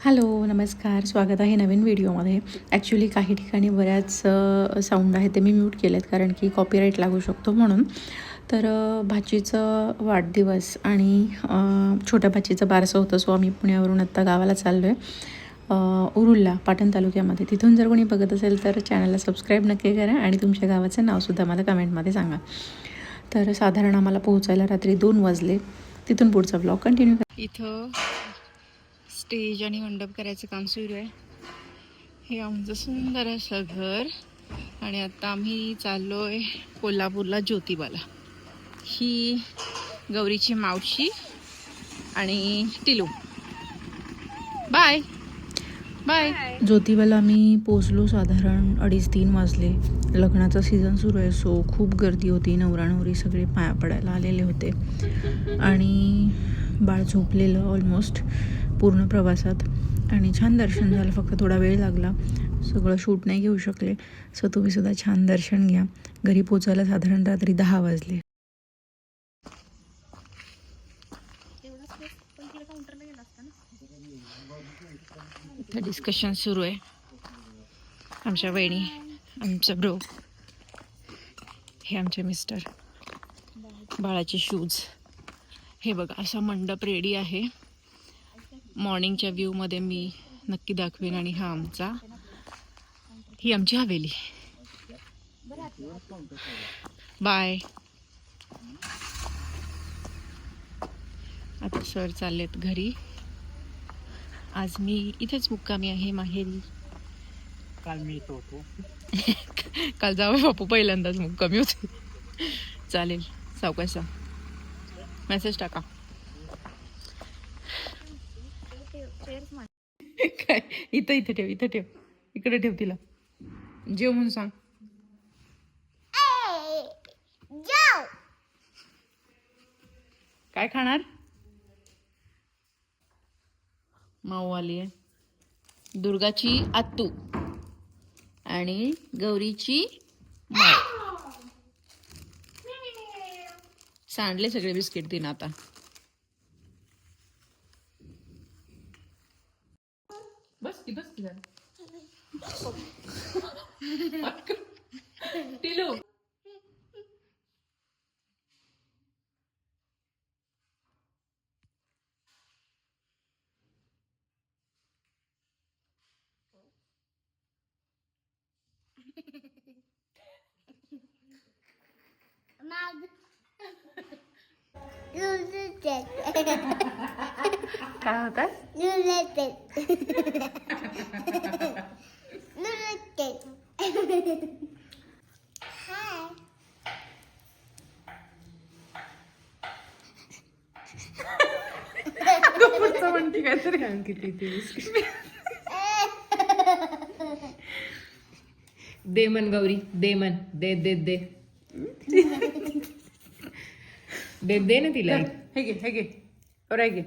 Hello नमस्कार. स्वागत आहे नवीन व्हिडिओमध्ये. ॲक्च्युली काही ठिकाणी बऱ्याच साऊंड आहेत ते मी म्यूट केलेत कारण की कॉपीराईट लागू शकतो म्हणून. तर भाचीचं वाढदिवस आणि छोट्या भाचीचं बारसं होतं सो आम्ही पुण्यावरून आत्ता गावाला चाललो आहे उरुल्ला पाटण तालुक्यामध्ये. तिथून जर कोणी बघत असेल तर चॅनलला सबस्क्राईब नक्की करा आणि तुमच्या गावाचं नावसुद्धा मला कमेंटमध्ये सांगा. तर साधारण आम्हाला पोहोचायला रात्री दोन वाजले. तिथून पुढचा ब्लॉग कंटिन्यू करा. इथं स्टेज आणि मंडप करायचं काम सुरू आहे. हे आमचं सुंदर असं घर. आणि आता आम्ही चाललो आहे कोल्हापूरला ज्योतिबाला. ही गौरीची मावशी आणि टिलू. बाय. बाय. ज्योतिबाला आम्ही पोचलो साधारण अडीच तीन वाजले. लग्नाचा सीझन सुरू आहे सो खूप गर्दी होती. नवरा नवरी सगळे पाया पडायला आलेले होते. आणि बाळ झोपलेलं ऑलमोस्ट पूर्ण प्रवासात. आणि छान दर्शन झालं. फक्त थोडा वेळ लागला. सगळं शूट नाही घेऊ शकले. सो तुम्ही सुद्धा छान दर्शन घ्या. घरी पोचायला साधारण रात्री दहा वाजले. इथं डिस्कशन सुरू आहे. आमच्या वहिनी आमचं ब्रो हे आमचे मिस्टर बाळाचे शूज हे बघा असा मंडप रेडी आहे. मॉर्निंगच्या व्ह्यूमध्ये मी नक्की दाखवेन आणि हा आमचा ही आमची हवेली. बाय. आता सर चाललेत घरी. आज मी इथेच मुक्कामी आहे माहेरी. काल मी इथं होतो. काल जावं बापू पहिल्यांदाच मुक्कामी होते. चालेल सावकाशा मेसेज टाका काय इथं इथं ठेव इथं ठेव. इकडे ठेव तिला. जेव म्हणून सांग. काय खाणार? माऊ आली आहे. दुर्गाची आत्तू आणि गौरीची माऊ. सांडले सगळे बिस्किट तिनं आता बस की बस की जरा. टिलू Luluted. काय. पुढचं म्हणते काहीतरी. किती दे मन गौरी. दे मन दे दे. दे दे दे ना तिला एक. हे घे हे घे और हे घे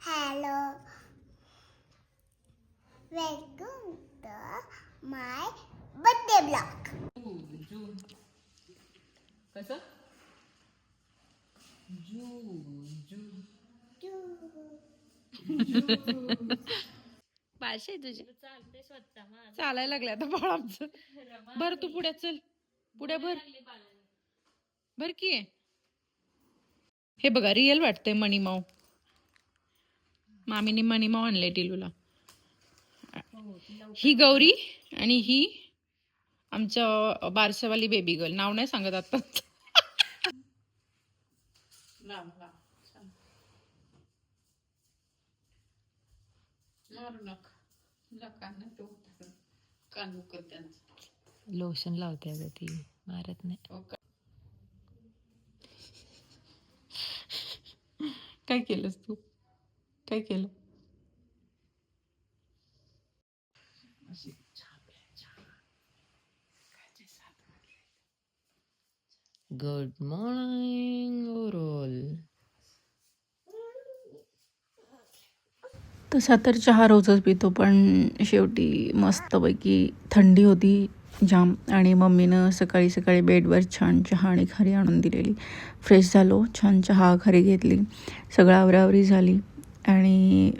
Hello. Welcome to my birthday vlog. कसं पाचशे तुझे? चालायला लागले आता बाळ आमचं. बर तू पुढे चल. पुढे भर. भर की. हे बघा रिअल वाटतंय मणिमाव. मामीने मणिमाव आणलंय टिलूला. ही गौरी आणि ही आमच्या बारसवाली बेबी गर्ल नाव नाही सांगत आता. मारू नका. लोशन लावते अगं ती मारत नाही. काय केलंस तू? काय केलं? गुड मॉर्निंग ओरोल तसा तर चहा रोजच पितो पण शेवटी मस्तपैकी थंडी होती जाम आणि मम्मीनं सकाळी सकाळी बेडवर छान चहा आणि खारी आणून दिलेली. फ्रेश झालो छान चहा खारी घेतली सगळं आवरावरी झाली आणि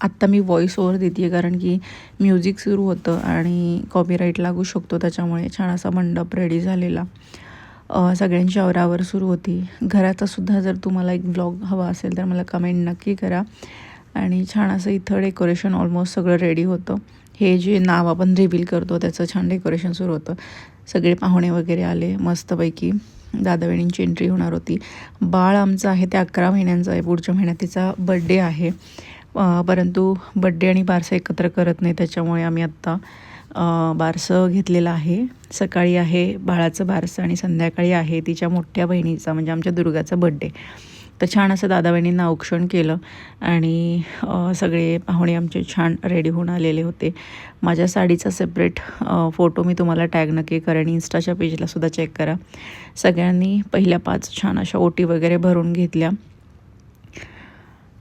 आत्ता मी व्हॉईस ओव्हर देते आहे कारण की म्युझिक सुरू होतं आणि कॉपीराईट लागू शकतो त्याच्यामुळे छान असा मंडप रेडी झालेला. सगळ्यांची आवरावर सुरू होती. घराचासुद्धा जर तुम्हाला एक ब्लॉग हवा असेल तर मला कमेंट नक्की करा. आणि छान असं इथं डेकोरेशन ऑलमोस्ट सगळं रेडी होतं. हे जे नाव आपण रिव्हील करतो त्याचं छान डेकोरेशन सुरू होतं. सगळे पाहुणे वगैरे आले मस्तपैकी दादावेणींची एंट्री होणार होती. बाळ आमचं आहे ते अकरा महिन्यांचं आहे. पुढच्या महिन्यात तिचा बड्डे आहे. परंतु बड्डे आणि बारसं एकत्र करत नाही त्याच्यामुळे आम्ही आत्ता बारसं घेतलेलं आहे. सकाळी आहे बाळाचं बारसं आणि संध्याकाळी आहे तिच्या मोठ्या बहिणीचा म्हणजे आमच्या दुर्गाचा बड्डे तर छान असं दादा औक्षण केलं आणि सगळे पाहुणे आमचे छान रेडी होऊन आलेले होते. माझ्या साडीचा सेपरेट फोटो मी तुम्हाला टॅग नक्की करेन. इन्स्टाच्या पेजला सुद्धा चेक करा. सगळ्यांनी पहिल्या पाच छान अशा ओटी वगैरे भरून घेतल्या.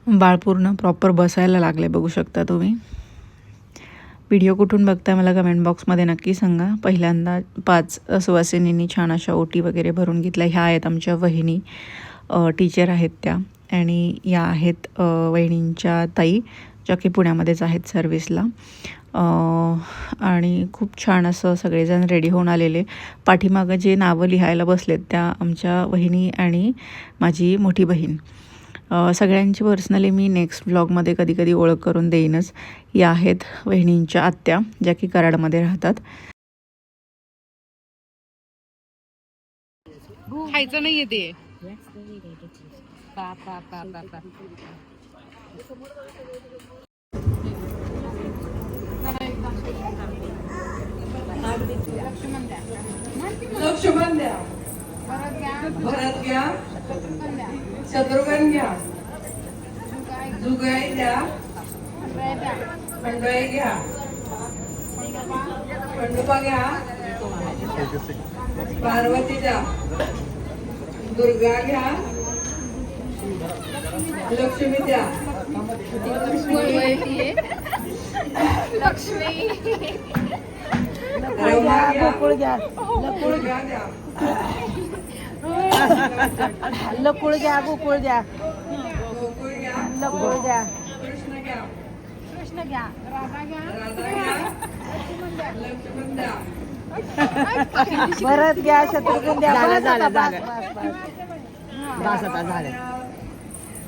बाळपूर्ण प्रॉपर बसायला लागले बघू शकता तुम्ही. व्हिडिओ कुठून बघताय मला कमेंट बॉक्समध्ये नक्की सांगा. पहिल्यांदा पाच सुवासिनींनी छान अशा ओटी वगैरे भरून घेतल्या. ह्या आहेत आमच्या वहिनी. टीचर आहेत त्या. आणि या आहेत वहिणींच्या ताई ज्या की पुण्यामध्येच आहेत सर्विसला आणि खूप छान असं सगळेजण रेडी होऊन आलेले. पाठीमागं जे नावं लिहायला बसलेत त्या आमच्या वहिनी आणि माझी मोठी बहीण. सगळ्यांची पर्सनली मी नेक्स्ट ब्लॉगमध्ये कधी कधी ओळख करून देईनच. या आहेत वहिनींच्या आत्या ज्या की कराडमध्ये राहतात. खायचं नाहीये ते. लक्ष्मण द्या भरत घ्या शत्रुघ्न घ्या जुगाई द्या खंडोई घ्या खंडोबा घ्या पार्वती द्या दुर्गा घ्या लक्ष्मी द्या. रमा घ्या. गोकुळ घ्या द्या. लकुळ घ्या गोकुळ घ्या. लकुळ द्या कृष्ण घ्या. कृष्ण घ्या. राधा घ्या. लक्ष्मण द्या. भरत घ्या शत्रुघ्न द्या. झालं झालं झाले.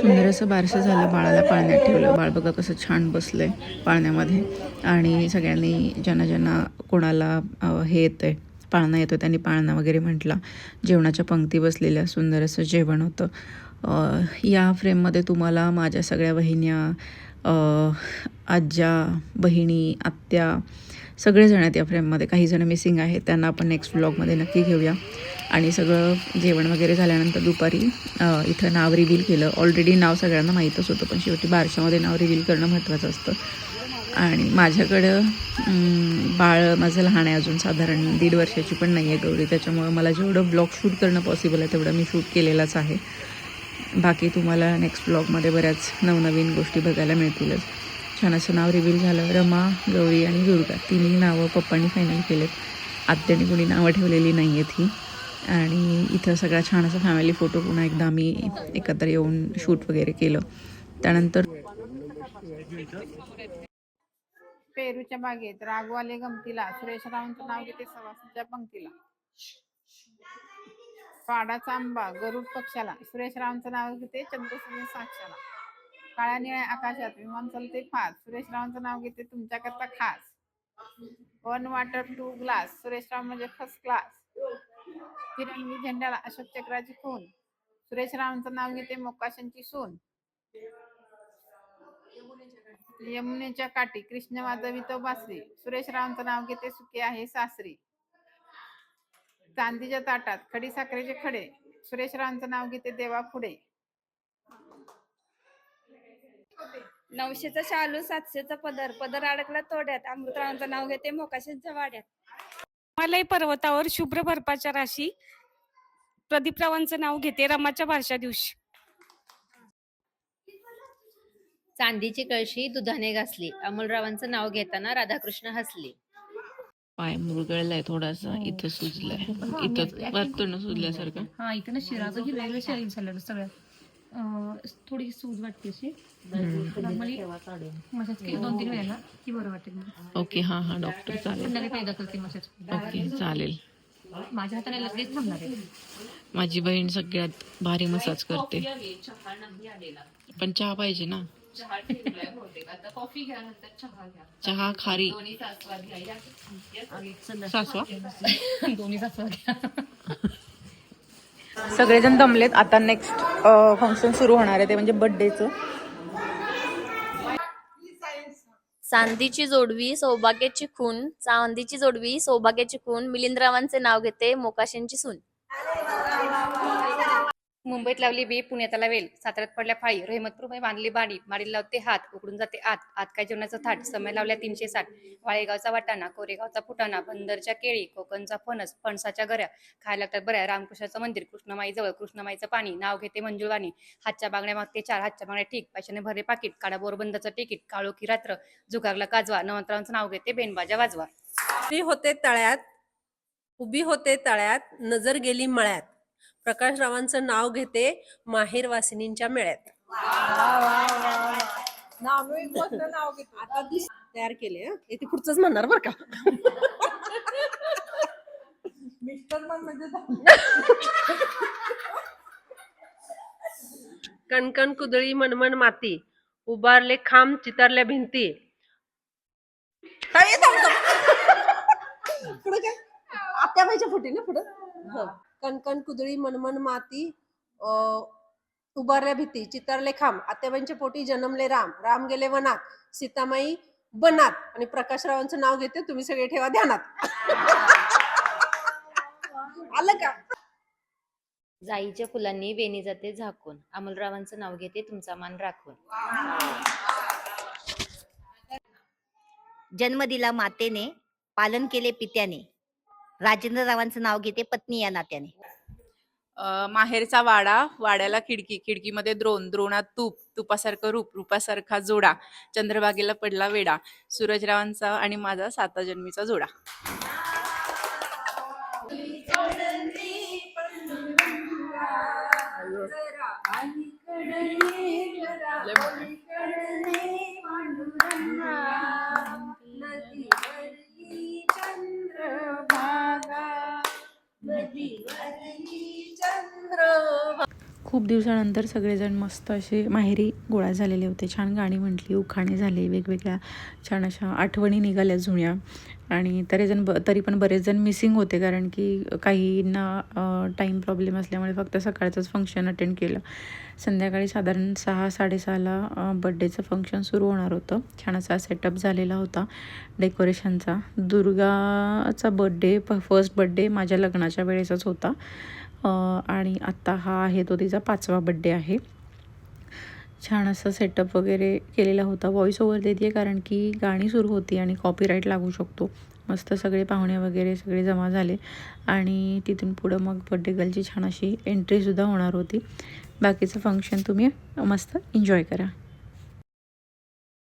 सुंदर असं बारसं झालं बाळाला पाळण्यात ठेवलं. बाळ बघा कसं छान बसलंय पाळण्यामध्ये. आणि सगळ्यांनी ज्यांना ज्यांना कोणाला हे येतं आहे पाळणा येतो त्यांनी पाळणा वगैरे म्हटला. जेवणाच्या पंक्ती बसलेल्या सुंदर असं जेवण होतं. या फ्रेममध्ये तुम्हाला माझ्या सगळ्या वहिन्या आज्या बहिणी आत्या सगळेजण आहेत या फ्रेममध्ये. काही जण मिसिंग आहेत. त्यांना आपण नेक्स्ट ब्लॉगमध्ये नक्की घेऊया. आणि सगळं जेवण वगैरे झाल्यानंतर दुपारी इथं नाव रिव्हील केलं. ऑलरेडी नाव सगळ्यांना माहीतच होतं पण शेवटी बारशामध्ये नाव रिव्हील करणं महत्त्वाचं असतं. आणि माझ्याकडं बाळ माझं लहान आहे अजून साधारण दीड वर्षाची पण नाही आहे गौरी. त्याच्यामुळं मला जेवढं ब्लॉग शूट करणं पॉसिबल आहे तेवढं मी शूट केलेलंच आहे. बाकी तुम्हाला नेक्स्ट ब्लॉगमध्ये बऱ्याच नवनवीन गोष्टी बघायला मिळतीलच. छान असं नाव रिव्हील झालं. रमा गौरी आणि दुर्गा. तिन्ही नावं पप्पांनी फायनल केलेत. आत्याने कुणी नावं ठेवलेली नाही आहेत ही. आणि इथं सगळा छान असा फॅमिली फोटो पुन्हा एकदा आम्ही एकत्र येऊन शूट वगैरे केलं. त्यानंतर पेरूच्या बागेत रागवाले गमतीला. सुरेश रावांचं नाव घेते सवासच्या पंक्तीला. पाडाचा आंबा गरुड पक्षाला. सुरेश रावांचं नाव घेते चंद्रसूर्य साक्षाला. काळ्या निळ्या आकाशात विमान चालते फास सुरेश रावांचं नाव घेते तुमच्याकरता खास. One water two glass. Suresh Rao म्हणजे फर्स्ट क्लास तिरंगी झेंड्याला अशोक चक्राची खून. सुरेश रावांचं नाव घेते मोकाशांची सून. यमुनेच्या काठी. कृष्ण वाजवितो बासरी. सुरेश रावांचं नाव घेते सुखी आहे सासरी. चांदीच्या ताटात खडी साखरेचे खडे. सुरेश रावांचं नाव घेते देवा पुढे. नऊशेचा शालू सातशेचा पदर. पदर अडकला तोड्यात. अमृतरावांचं नाव घेते मोकाशींच्या वाड्यात. हिमालय पर्वतावर शुभ्र बर्फाच्या राशी. प्रदीपरावांचं नाव घेते रमाच्या बारशा दिवशी. चांदीची कळशी दुधाने घासली. अमोलरावांचं नाव घेताना राधाकृष्ण हसले. पाय मुरगळलाय थोडासा इथं सुजलाय. इथं वाटतो ना सुजल्यासारखं? हा इथं ना शिराचं हिरव्या शरीर झालं सगळ्यात थोडी सूज वाटते अशी. नॉर्मली केली दोन तीन वेळेला की बरं वाटेल ओके हा हा डॉक्टर चालेल. फायदा करते मसाज ओके चालेल. माझ्या हाताने लगेच थांबणार आहे. माझी बहीण सगळ्यात भारी मसाज करते. पण चहा पाहिजे ना? चहा खारी. सासवा दोन्ही सासवा घ्या. सगळेजण दमलेत. आता नेक्स्ट फंक्शन सुरू होणार आहे ते म्हणजे बर्थडेचं चांदीची जोडवी सौभाग्याची खून. चांदीची जोडवी सौभाग्याची खून. मिलिंदरावांचे नाव घेते मोकाशींची सून. मुंबईत लावली बी पुण्यात आला वेल. साताऱ्यात पडल्या फाळी रहमतपूर बांधली बाणी माडीला लावते हात. उकडून जाते आत. आत काय जेवणाचं थाट? समय लावल्या तीनशे साठ. वाळेगावचा वाटाणा कोरेगावचा फुटाणा बंदरच्या केळी कोकणचा फणस फणसाच्या गऱ्या. खायला लागतात बऱ्या. रामकृष्णाचं मंदिर कृष्णमाई जवळ कृष्णमाईचं पाणी. नाव घेते मंजुळवाणी. हातच्या बांगड्या मागते चार. हातच्या बांगड्या ठीक. पैशाने भरले पाकिट. काडा बोरबंदाचं तिकीट. काळोखी रात्र. जुगारला काजवा. नवंतरांचं नाव घेते बेनबाजा वाजवा. होते तळ्यात. उभी होते तळ्यात. नजर गेली मळ्यात. प्रकाश रावांचं नाव घेते माहेर वासिनींच्या मेळ्यात. तयार केले हं. इथे पुढचंच म्हणणार बर का? कणकण कुदळी मनमन माती उभारले खांब चितारल्या भिंती. आत्या काय? फुटी ना पुढं? हो. कणकण कुदळी मनमन माती अं, उभारल्या भीती चितारले खांब आत्याबाईंच्या पोटी जन्मले राम राम गेले वनात सीतामाई बनात. आणि प्रकाशरावांचं नाव घेते तुम्ही सगळे ठेवा ध्यानात. आलं का? जाईच्या फुलांनी वेणी जाते झाकून. अमोलरावांचं नाव घेते तुमचा मान राखून. जन्म दिला मातेने पालन केले पित्याने. राजेंद्ररावांचं नाव घेते पत्नी या नात्याने. अ, माहेरचा वाडा वाड्याला खिडकी खिडकीमध्ये द्रोण द्रोणात तूप तुपासारखं रूप रूपासारखा जोडा चंद्रभागेला पडला वेडा सूरजरावांचा आणि माझा साता जन्मीचा जोडा. खूप दिवसानंतर सगळेजण मस्त असे माहेरी गोळा झालेले होते. छान गाणी म्हटली उखाणे झाले वेगवेगळ्या छान अशा आठवणी निघाल्या जुन्या. आणि तरीजण ब तरी पण बरेच जण मिसिंग होते कारण की काहींना टाईम प्रॉब्लेम असल्यामुळे फक्त सकाळचंच फंक्शन अटेंड केलं. संध्याकाळी साधारण सहा साडेसहाला बड्डेचं फंक्शन सुरू होणार होतं. छान असा सेटअप झालेला होता डेकोरेशनचा दुर्गाचा बड्डे फर्स्ट बड्डे माझ्या लग्नाच्या वेळेसच होता. आणि आत्ता हा आहे तो तिचा पाचवा बड्डे आहे. छान असं सेटअप वगैरे केलेला होता. व्हॉईस ओव्हर देते कारण की गाणी सुरू होती आणि कॉपीराईट लागू शकतो. मस्त सगळे पाहुणे वगैरे सगळे जमा झाले आणि तिथून पुढं मग बड्डे गर्लची छान अशी एंट्रीसुद्धा होणार होती. बाकीचं फंक्शन तुम्ही मस्त एन्जॉय करा.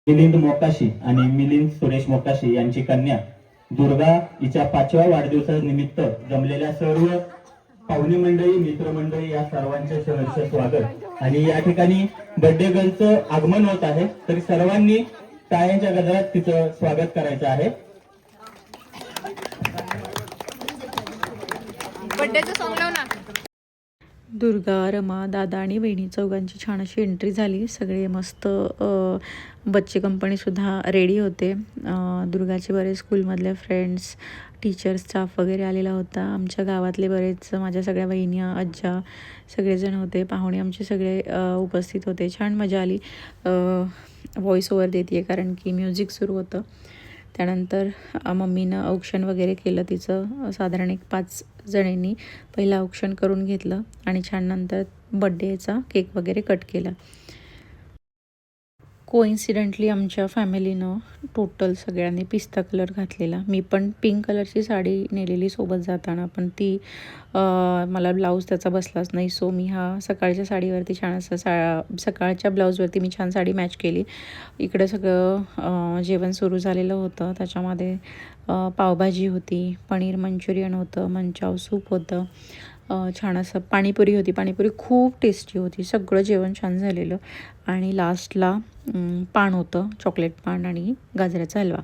मिलिंद मोकाशी आणि मिलिंद सुरेश मोकाशी यांची कन्या दुर्गा हिच्या पाचव्या वाढदिवसानिमित्त जमलेल्या सर्व पाहुणे मंडळी मित्रमंडळी या सर्वांचे सहर्ष स्वागत. आणि या ठिकाणी बर्थडे गर्लचं आगमन होत आहे. तरी सर्वांनी टाळ्यांच्या गजरात तिचं स्वागत करायचं आहे. दुर्गा रमा दादा आणि वहिनी चौघांची छान अशी एंट्री झाली. सगळे मस्त बच्चे कंपनीसुद्धा रेडी होते. दुर्गाचे बरेच स्कूलमधले फ्रेंड्स टीचर स्टाफ वगैरे आलेला होता. आमच्या गावातले बरेच माझ्या सगळ्या बहिणी आज्जा सगळेजण होते. पाहुणे आमचे सगळे उपस्थित होते. छान मजा आली. व्हॉईस ओवर देते आहे कारण की म्युझिक सुरू होतं. त्यानंतर मम्मीनं औक्षण वगैरे केलं तिचं. साधारण एक पाच जणींनी पहिलं औक्षण करून घेतलं आणि छान नंतर बड्डेचा केक वगैरे कट केला. कोइन्सिडेंटली आमच्या फॅमिलीनं टोटल सगळ्यांनी पिस्ता कलर घातलेला. मी पण पिंक कलरची साडी नेलेली सोबत जाताना पण ती मला ब्लाऊज त्याचा बसलाच नाही. सो मी हा सकाळच्या साडीवरती छान असं सा सकाळच्या ब्लाऊजवरती मी छान साडी मॅच केली. इकडं सगळं जेवण सुरू झालेलं होतं. त्याच्यामध्ये पावभाजी होती पनीर मंचुरियन होतं मंचाव सूप होतं. छान असं पाणीपुरी होती. पाणीपुरी खूप टेस्टी होती. सगळं जेवण छान झालेलं. आणि लास्टला पान होतं. चॉकलेट पान आणि गाजराचा हलवा.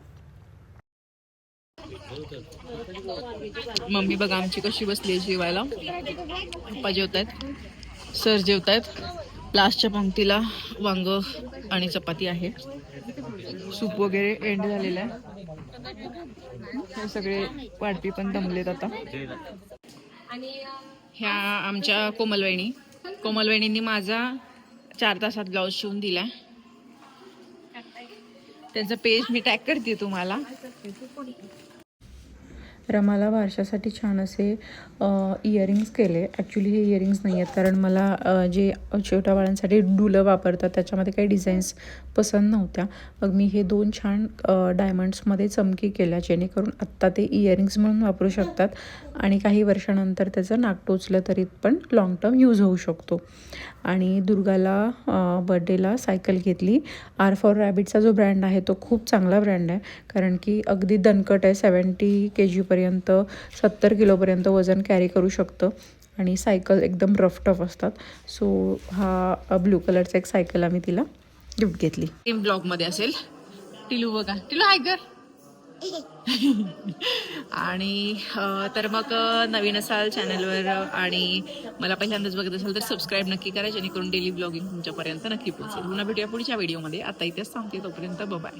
मम्मी बघा आमची कशी बसली आहे जेवायला. पप्पा जेवत आहेत सर जेवत आहेत लास्टच्या पंक्तीला वांग आणि चपाती आहे. सूप वगैरे एंड झालेला आहे. हे सगळे वाढपी पण दमलेत आता. ह्या आमच्या कोमलवहिनी कोमलवहिनींनी माझा चार तासात ब्लाऊज शिवून दिलाय. त्यांचं पेज मी टॅग करते तुम्हाला. रमाला वारशासाठी छान असे इयरिंग्स केले. ॲक्च्युली हे इयरिंग्स नाही आहेत कारण मला जे छोट्या बाळांसाठी डुलं वापरतात त्याच्यामध्ये काही डिझाईन्स पसंत नव्हत्या. मग मी हे दोन छान डायमंड्समध्ये चमकी केल्या जेणेकरून आत्ता ते इयरिंग्स म्हणून वापरू शकतात. आणि काही वर्षानंतर त्याचं नाक टोचलं तरी पण लाँग टर्म यूज होऊ शकतो. आणि दुर्गाला बर्थडेला सायकल घेतली. आर फॉर रॅबिटचा जो ब्रँड आहे तो खूप चांगला ब्रँड आहे. कारण की अगदी दणकट आहे. सेवन्टी के जीपर्यंत सत्तर किलोपर्यंत वजन कॅरी करू शकतं. आणि सायकल एकदम रफ टफ असतात. सो हा ब्लू कलरचा एक सायकल आम्ही तिला गिफ्ट घेतली. ब्लॉगमध्ये असेल. टिलू बघा. टिलू हाय कर आणि तर मग नवीन असाल चॅनलवर आणि मला पहिल्यांदाच बघत असाल तर सबस्क्राईब नक्की करा जेणेकरून डेली ब्लॉगिंग तुमच्यापर्यंत नक्की पोहोचेल. पुन्हा भेटूया पुढच्या व्हिडिओमध्ये आता इथेच सांगते तोपर्यंत बाय